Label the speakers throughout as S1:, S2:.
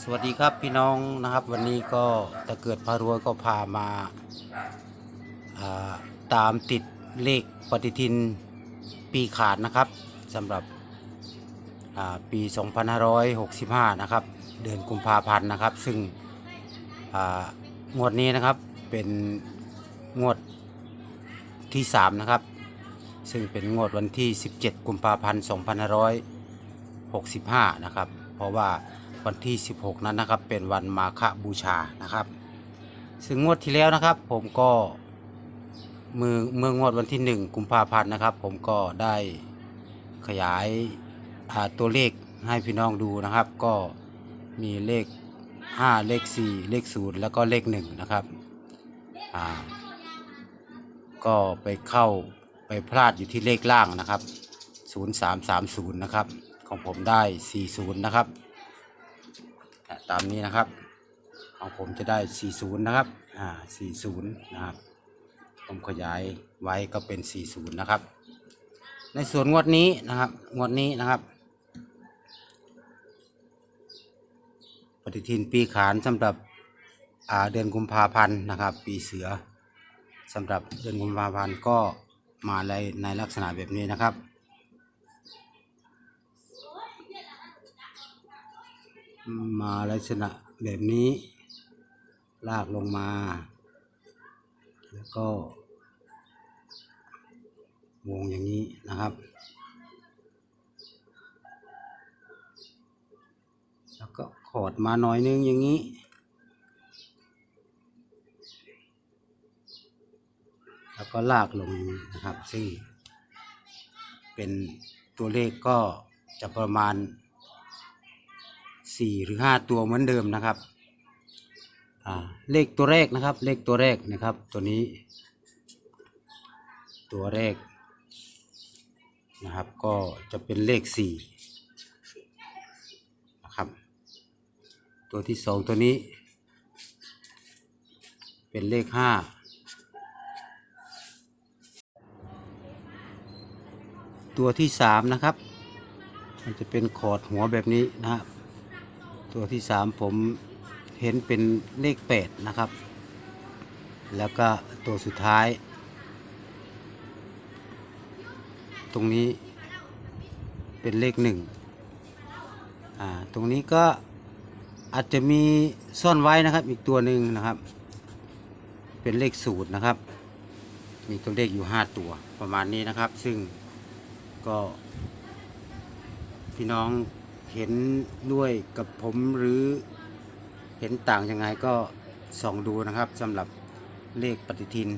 S1: สวัสดีครับพี่น้องนะครับ วันนี้ก็ตะเกิดพารวยก็พามาาตามติดเลขปฏิทินปีขาดนะครับสำหรับอ่าปี 2565 นะครับ เดือนกุมภาพันธ์นะครับ ซึ่งงวดนี้นะครับเป็นงวดที่ 3 นะครับ ซึ่งเป็นงวดวันที่ 17 กุมภาพันธ์ 2565 นะครับ เพราะว่า วันที่ 16 นั้นนะครับ เป็นวันมาฆบูชานะครับซึ่งงวดที่แล้วนะครับ ผมก็มือเมื่องวดวันที่ 1 กุมภาพันธ์นะครับ ผมก็ได้ขยายาตัวเลขให้พี่น้องดูนะครับ ก็มีเลข 5 เลข 4 เลข 0 แล้วก็เลข 1 นะครับก็ไปเข้าไปพลาดอยู่ที่เลขล่างนะครับ 0330 นะครับ ของผมได้ 40 นะครับ ตามนี้นะครับของผมจะได้ 40 นะครับ อ่า 40 นะครับ ผมขยายไว้ก็เป็น 40 นะครับ ในส่วนงวดนี้นะครับ งวดนี้นะครับ ปฏิทินปีขานสำหรับอ่าเดือนกุมภาพันธ์นะครับ ปีเสือสำหรับเดือนกุมภาพันธ์ก็มาในในลักษณะแบบนี้นะครับ มาลักษณะแบบนี้ ลากลงมา แล้วก็ วงอย่างนี้นะครับ แล้วก็ขอดมาหน่อยนึงอย่างนี้แล้วก็ลากลงอย่างนี้นะครับ ซึ่งเป็นตัวเลขก็จะประมาณ สี่หรือห้าตัวเหมือนเดิมนะครับเลขตัวแรกนะครับ เลขตัวแรกนะครับ ตัวนี้ ตัวแรกนะครับ ก็จะเป็นเลขสี่นะครับ ตัวที่สองตัวนี้ เป็นเลขห้าตัวที่สามนะครับ มันจะเป็นขอดหัวแบบนี้นะครับ ตัวที่สามผมเห็นเป็นเลขแปดนะครับ แล้วก็ตัวสุดท้าย ตรงนี้เป็นเลขหนึ่งอ่าตรงนี้ก็อาจจะมีซ่อนไว้นะครับ อีกตัวหนึ่งนะครับ เป็นเลขศูนย์นะครับ มีตัวเลขอยู่ห้าตัวประมาณนี้นะครับ ซึ่งก็พี่น้อง เห็นด้วยกับผมหรือเห็นต่างยังไงก็ส่องดูนะครับสำหรับเลขปฏิทิน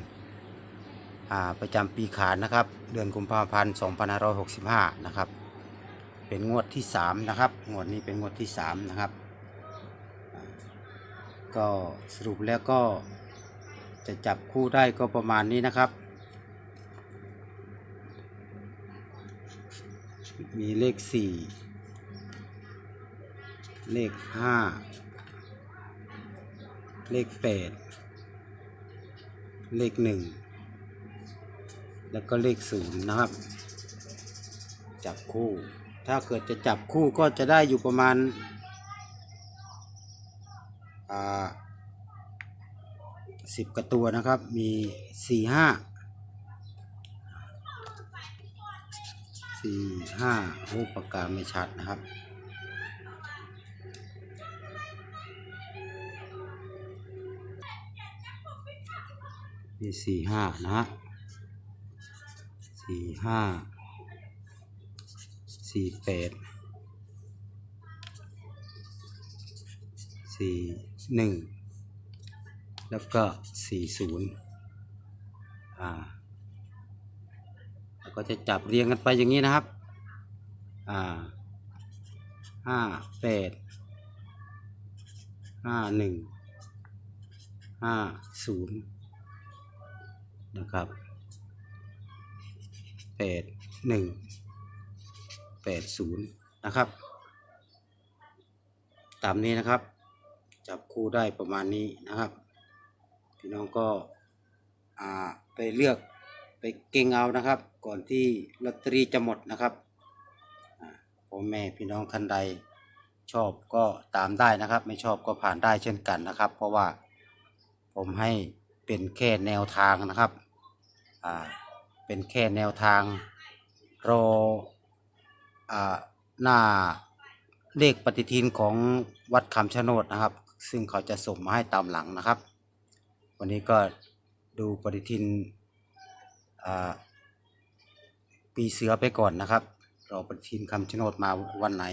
S1: ประจำปีขานนะครับ เดือนกุมภาพันธ์ 2565 นะครับ เป็นงวดที่ 3 นะครับ งวดนี้เป็นงวดที่ 3 นะครับ ก็สรุปแล้วก็จะจับคู่ได้ก็ประมาณนี้นะครับ มีเลขสี่ เลขห้าเลขแปดเลขหนึ่งแล้วก็เลขศูนย์นะครับ จับคู่ ถ้าเกิดจะจับคู่ก็จะได้อยู่ประมาณสิบกว่าตัวนะครับ มีสี่ห้าสี่ห้าโอ้ปากกาไม่ชัดนะครับ มีสี่ห้านะฮะสี่ห้าสี่แปดสี่หนึ่งแล้วก็สี่ศูนย์อ่าแล้วก็จะจับเรียงกันไปอย่างนี้นะครับ อ่าห้าแปดห้าหนึ่งห้าศูนย์ นะครับแปดหนึ่งแปดศูนย์นะครับ ตามนี้นะครับ จับคู่ได้ประมาณนี้นะครับ พี่น้องก็ไปเลือกไปเก่งเอานะครับ ก่อนที่ลอตเตอรี่จะหมดนะครับพ่อแม่พี่น้องท่านใดชอบก็ตามได้นะครับ ไม่ชอบก็ผ่านได้เช่นกันนะครับ เพราะว่าผมให้ เป็นแค่แนวทางนะครับ อ่า เป็นแค่แนวทางรออ่าหน้าเลขปฏิทินของวัดคำชะโนดนะครับ ซึ่งเขาจะส่งมาให้ตามหลังนะครับ วันนี้ก็ดูปฏิทินปีเสือไปก่อนนะครับรอปฏิทินคำชะโนดมาวันไหน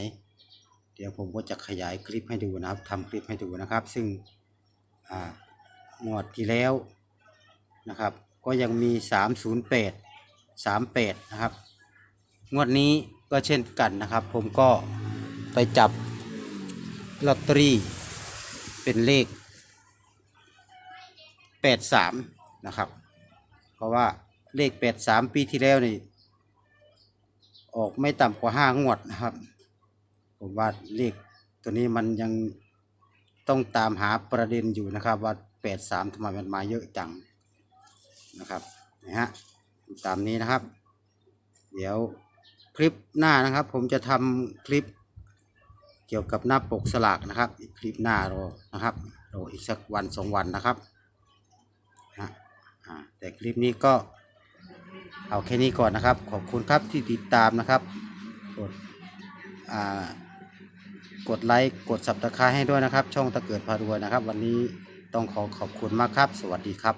S1: เดี๋ยวผมก็จะขยายคลิปให้ดูนะครับทำคลิปให้ดูนะครับ ซึ่งอ่า งวดที่แล้วนะครับ ก็ยังมี 308 38 นะครับ งวดนี้ก็เช่นกันนะครับ ผมก็ไปจับลอตเตอรี่เป็นเลข 83 นะครับ เพราะว่าเลข 83 ปีที่แล้วนี่ออกไม่ต่ำกว่า 5 งวดนะครับ ผมว่าเลขตัวนี้มันยังต้องตามหาประเด็นอยู่นะครับว่า 83ทำไมมันมาเยอะจังนะครับนะฮะตามนี้นะครับ เดี๋ยวคลิปหน้านะครับ ผมจะทำคลิปเกี่ยวกับหน้าปกสลากนะครับ อีกคลิปหน้ารอนะครับรออีกสักวันสองวันนะครับฮะแต่คลิปนี้ก็เอาแค่นี้ก่อนนะครับ ขอบคุณครับที่ติดตามนะครับกดอ่ากดไลค์กดสับตะคร้ให้ด้วยนะครับ ช่องตะเกิดพารวยนะครับ วันนี้ ต้องขอขอบคุณมากครับ สวัสดีครับ